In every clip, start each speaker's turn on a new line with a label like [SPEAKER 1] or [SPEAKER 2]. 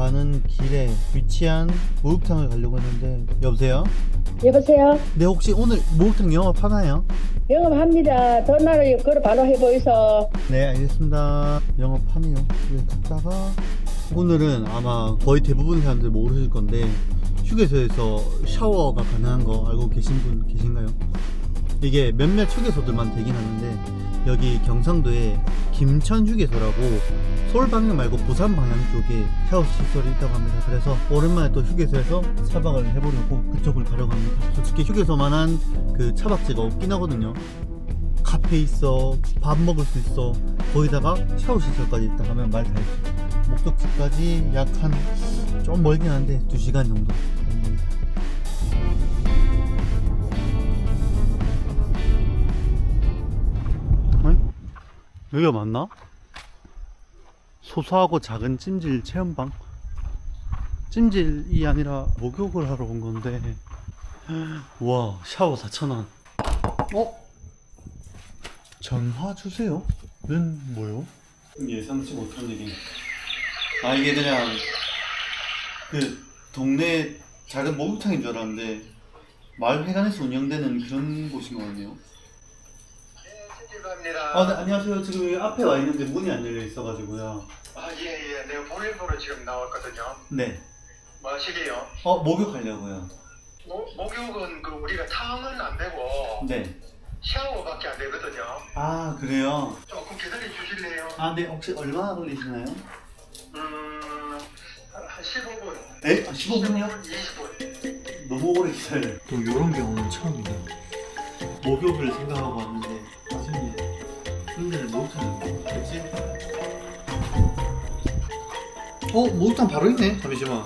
[SPEAKER 1] 가는 길에 위치한 목욕탕을 가려고 했는데 여보세요?
[SPEAKER 2] 여보세요?
[SPEAKER 1] 네 혹시 오늘 목욕탕 영업하나요?
[SPEAKER 2] 영업합니다. 전화를 걸어 바로 해보이소.
[SPEAKER 1] 네 알겠습니다 영업하네요 네, 갔다가 오늘은 아마 거의 대부분 사람들 모르실 건데 휴게소에서 샤워가 가능한 거 알고 계신 분 계신가요? 이게 몇몇 휴게소들만 되긴 하는데 여기 경상도에 김천 휴게소라고 서울 방향 말고 부산 방향 쪽에 샤워 시설이 있다고 합니다. 그래서 오랜만에 또 휴게소에서 차박을 해보려고 그쪽을 가려고 합니다. 솔직히 휴게소만한 그 차박지가 없긴 하거든요. 카페 있어, 밥 먹을 수 있어, 거기다가 샤워 시설까지 있다 하면 말다 했죠. 목적지까지 약 한 좀 멀긴 한데 2시간 정도 걸립니다. 여기가 맞나? 소소하고 작은 찜질 체험방? 찜질이 아니라 목욕을 하러 온 건데 와 샤워 4,000원 어? 전화 주세요? 는 뭐요? 예상치 못한 일이 아 이게 그냥 그 동네 작은 목욕탕인 줄 알았는데 마을 회관에서 운영되는 그런 곳인 것 같네요
[SPEAKER 3] 죄송합니다.
[SPEAKER 1] 아, 네, 안녕하세요. 지금 여기 앞에 와 있는데 문이 안 열려 있어가지고요.
[SPEAKER 3] 아, 예, 예. 내가 보일보로 지금 나왔거든요.
[SPEAKER 1] 네.
[SPEAKER 3] 뭐 하시게요?
[SPEAKER 1] 어, 목욕하려고요.
[SPEAKER 3] 모, 목욕은 그 우리가 탕은 안 되고
[SPEAKER 1] 네.
[SPEAKER 3] 샤워밖에 안 되거든요.
[SPEAKER 1] 아, 그래요?
[SPEAKER 3] 조금 기다려 주실래요?
[SPEAKER 1] 아, 네. 혹시 얼마나 걸리시나요?
[SPEAKER 3] 음, 한 15분.
[SPEAKER 1] 네? 아, 15분이요?
[SPEAKER 3] 20분.
[SPEAKER 1] 너무 오래 기다려요. 또 이런 경우는 처음이에요. 목욕을 생각하고 왔는데, 그치? 어, 목욕탕 바로 있네. 잠시만.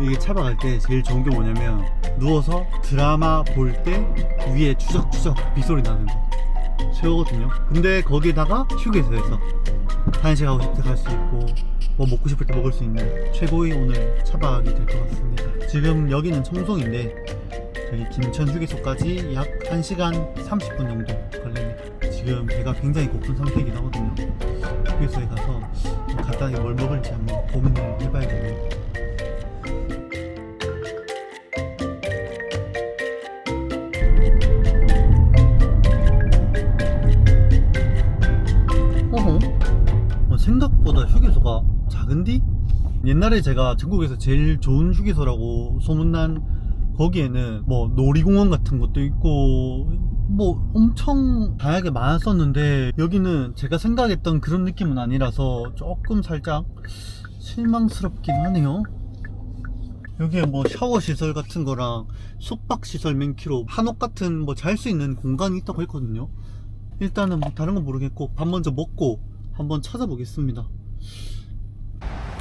[SPEAKER 1] 이게 차박할 때 제일 좋은 게 뭐냐면 누워서 드라마 볼 때 위에 추적추적 빗소리 나는 거 최고거든요 근데 거기다가 휴게소에서 한식 하고 싶을 때갈 수 있고 뭐 먹고 싶을 때 먹을 수 있는 최고의 오늘 차박이 될 것 같습니다 지금 여기는 청송인데 저기 김천 휴게소까지 약 1시간 30분 정도 걸립니다 지금 배가 굉장히 고픈 상태이긴 하거든요 휴게소에 가서 좀 간단하게 뭘 먹을지 한번 고민을 해봐야겠네요? 어, 생각보다 휴게소가 작은디? 옛날에 제가 전국에서 제일 좋은 휴게소라고 소문난 거기에는 뭐 놀이공원 같은 것도 있고 뭐 엄청 다양하게 많았었는데 여기는 제가 생각했던 그런 느낌은 아니라서 조금 살짝 실망스럽긴 하네요. 여기에 뭐 샤워 시설 같은 거랑 숙박 시설 맨키로 한옥 같은 뭐 잘 수 있는 공간이 있다고 했거든요. 일단은 뭐 다른 건 모르겠고 밥 먼저 먹고 한번 찾아보겠습니다.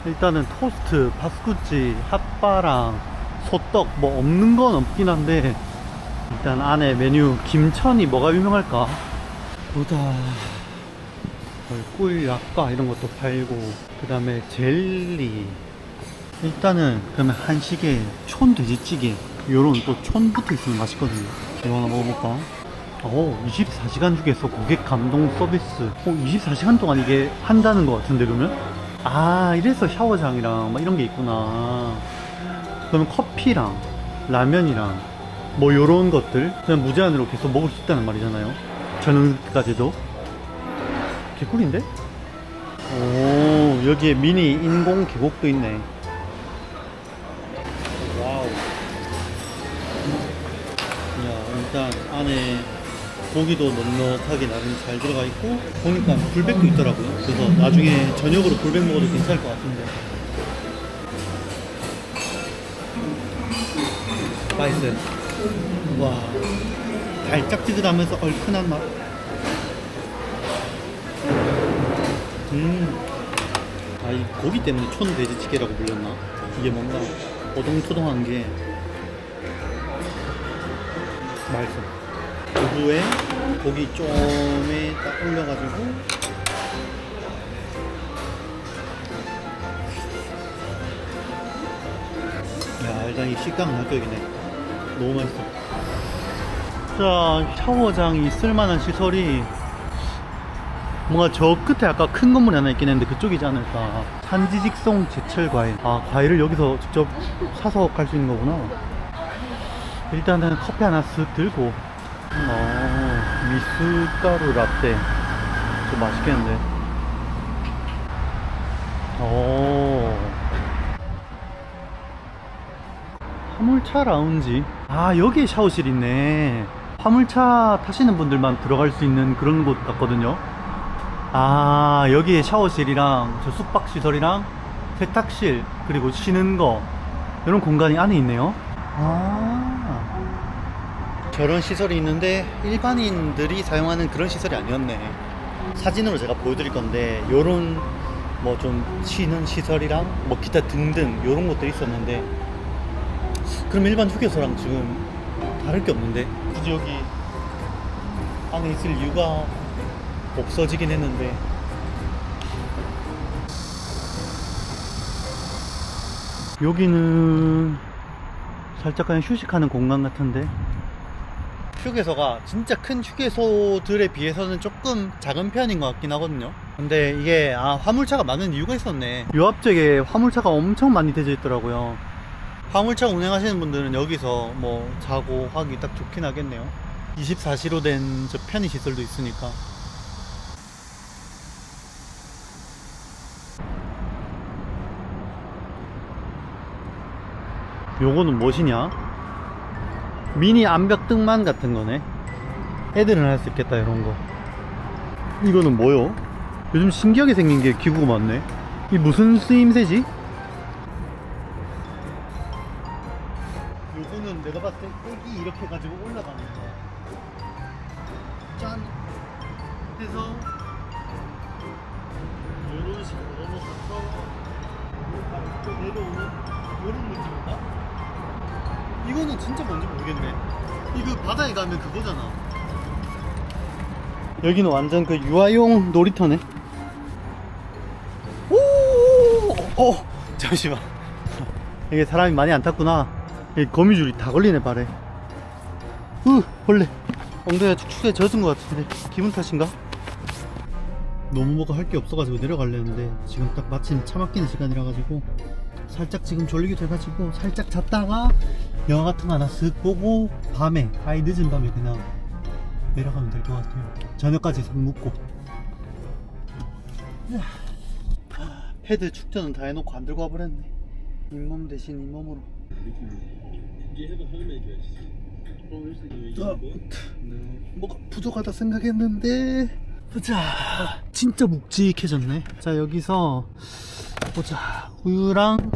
[SPEAKER 1] 일단은 토스트, 바스쿠치, 핫바랑 소떡 뭐 없는 건 없긴 한데 일단 안에 메뉴 김천이 뭐가 유명할까? 보다 꿀 약과 이런 것도 팔고 그 다음에 젤리. 일단은 그러면 한식에 촌 돼지찌개 요런 또촌 붙어 있으면 맛있거든요. 이거 하나 먹어볼까? 오 24시간 휴게소 고객 감동 서비스. 오 24시간 동안 이게 한다는 것 같은데 그러면? 아 이래서 샤워장이랑 막 이런 게 있구나 그러면 커피랑 라면이랑 뭐 요런 것들 그냥 무제한으로 계속 먹을 수 있다는 말이잖아요. 저녁까지도. 개꿀인데? 오 여기에 미니 인공 계곡도 있네. 와우. 야 일단 안에 고기도 넉넉하게 나름 잘 들어가 있고 보니까 불백도 있더라고요. 그래서 나중에 저녁으로 불백 먹어도 괜찮을 것 같은데 맛있어요 와 달짝지근하면서 얼큰한 맛 음. 아, 이 고기 때문에 촌돼지찌개라고 불렸나? 이게 뭔가 오동토동한 게 맛있어. 두부에 고기 좀에 딱 올려가지고 야, 일단 이 식감은 합격이네. 너무 맛있어. 진짜 샤워장이 있을만한 시설이 뭔가 저 끝에 아까 큰 건물이 하나 있긴 했는데 그쪽이지 않을까. 산지 직송 제철 과일. 아 과일을 여기서 직접 사서 갈 수 있는 거구나. 일단은 커피 하나 쓱 들고. 어 미숫가루 라떼. 좀 맛있겠는데. 오 화물차 라운지. 아 여기에 샤워실 있네. 화물차 타시는 분들만 들어갈 수 있는 그런 곳 같거든요. 아 여기에 샤워실이랑 저 숙박시설이랑 세탁실 그리고 쉬는 거 이런 공간이 안에 있네요. 아. 저런 시설이 있는데 일반인들이 사용하는 그런 시설이 아니었네. 사진으로 제가 보여드릴 건데 요런 뭐 좀 쉬는 시설이랑 뭐 기타 등등 요런 것들이 있었는데 그럼 일반 휴게소랑 지금 다를 게 없는데 굳이 여기 안에 있을 이유가 없어지긴 했는데. 여기는 살짝 그냥 휴식하는 공간 같은데. 휴게소가 진짜 큰 휴게소들에 비해서는 조금 작은 편인 것 같긴 하거든요. 근데 이게 아 화물차가 많은 이유가 있었네. 요 앞쪽에 화물차가 엄청 많이 대져 있더라고요 화물차 운행하시는 분들은 여기서 뭐 자고 하기 딱 좋긴 하겠네요. 24시로 된 저 편의 시설도 있으니까. 요거는 무엇이냐? 미니 암벽등만 같은 거네. 애들은 할 수 있겠다 이런 거. 이거는 뭐요? 요즘 신기하게 생긴 게 기구가 많네. 이 무슨 쓰임새지? 요거는 내가 봤을 때 애기 이렇게 가지고 올라가는 거. 짠! 해서 요런 식으로 넘어가서 또 내려오는 요런 느낌인가? 이거는 진짜 뭔지 모르겠네. 이거 바다에 가면 그거잖아. 여기는 완전 그 유아용 놀이터네. 오! 어! 잠시만. 이게 사람이 많이 안 탔구나. 이 거미줄이 다 걸리네 발에. 으 벌레. 엉덩이가 축축해 젖은 것 같은데 기분 탓인가? 너무 뭐가 할 게 없어가지고 내려가려 했는데 지금 딱 마침 차 막히는 시간이라 가지고 살짝 지금 졸리기도 해가지고 살짝 잤다가 영화 같은 거 하나 쓱 보고 밤에 아예 늦은 밤에 그냥 내려가면 될 것 같아요 저녁까지 밥 먹고 패드 축전은 다 해놓고 안 들고 와버렸네 잇몸 대신 잇몸으로 어, 뭐가 부족하다 생각했는데. 보자. 진짜 묵직해졌네. 자 여기서 보자. 우유랑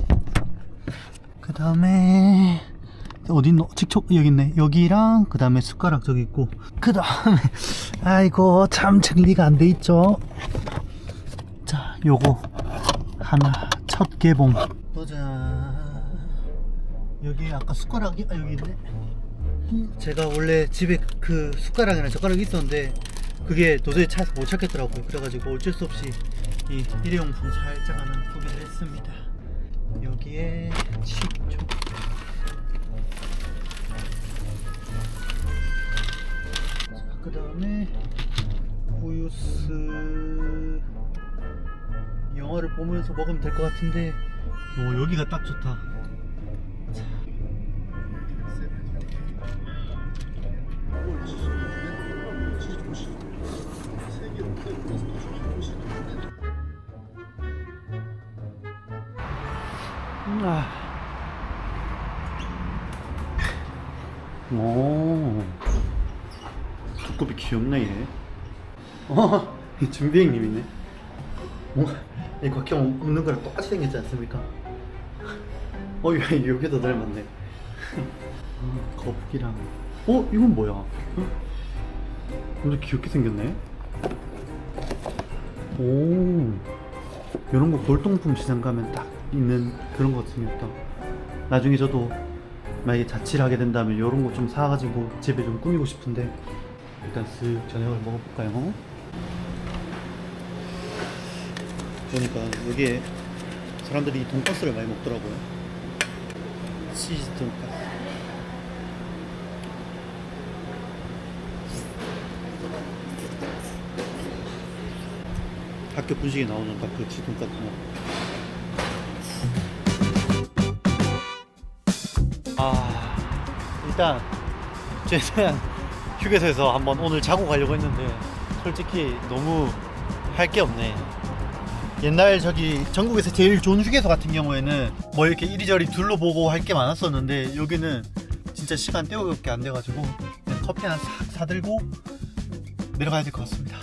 [SPEAKER 1] 그 다음에 어디 있노? 직접 여기 있네. 여기랑 그 다음에 숟가락 저기 있고. 그 다음에 아이고 참 정리가 안 돼 있죠. 자 요거 하나. 첫 개봉. 보자 여기 아까 숟가락이 아 여기 있네. 제가 원래 집에 그 숟가락이랑 젓가락이 있었는데 그게 도저히 찾아서 못 찾겠더라고요. 그래가지고 어쩔 수 없이 이 일회용품 살짝 하나 구비를 했습니다. 여기에 식초. 그 다음에 우유스. 영화를 보면서 먹으면 될 것 같은데 오 여기가 딱 좋다 아. 오. 두꺼비 귀엽네 얘. 어, 이 준비행님이네. 뭔가 이 곽형 웃는 거랑 똑같이 생겼지 않습니까? 어, 야, 여기 더 닮았네. 어, 거북이랑. 어, 이건 뭐야? 어? 완전 귀엽게 생겼네. 오. 이런 거 골동품 시장 가면 딱 있는 그런 것 같습니다. 나중에 저도 만약에 자취를 하게 된다면 이런 거 좀 사가지고 집에 좀 꾸미고 싶은데 일단 쓱 저녁을 먹어볼까요? 보니까 여기에 사람들이 돈가스를 많이 먹더라고요. 치즈 돈가스. 학교 분식에 나오는 딱 그 치즈 돈가스. 일단 저는 휴게소에서 한번 오늘 자고 가려고 했는데 솔직히 너무 할 게 없네. 옛날 저기 전국에서 제일 좋은 휴게소 같은 경우에는 뭐 이렇게 이리저리 둘러보고 할 게 많았었는데 여기는 진짜 시간 때우기밖에 안 돼가지고 커피 하나 싹 사들고 내려가야 될 것 같습니다.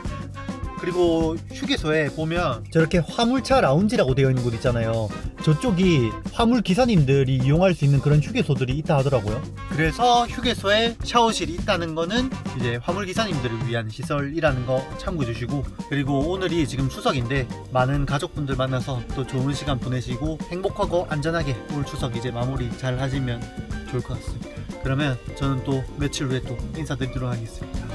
[SPEAKER 1] 그리고 휴게소에 보면 저렇게 화물차 라운지라고 되어 있는 곳 있잖아요. 저쪽이 화물 기사님들이 이용할 수 있는 그런 휴게소들이 있다 하더라고요. 그래서 휴게소에 샤워실이 있다는 거는 이제 화물 기사님들을 위한 시설이라는 거 참고해 주시고 그리고 오늘이 지금 추석인데 많은 가족분들 만나서 또 좋은 시간 보내시고 행복하고 안전하게 올 추석 이제 마무리 잘 하시면 좋을 것 같습니다. 그러면 저는 또 며칠 후에 또 인사드리도록 하겠습니다.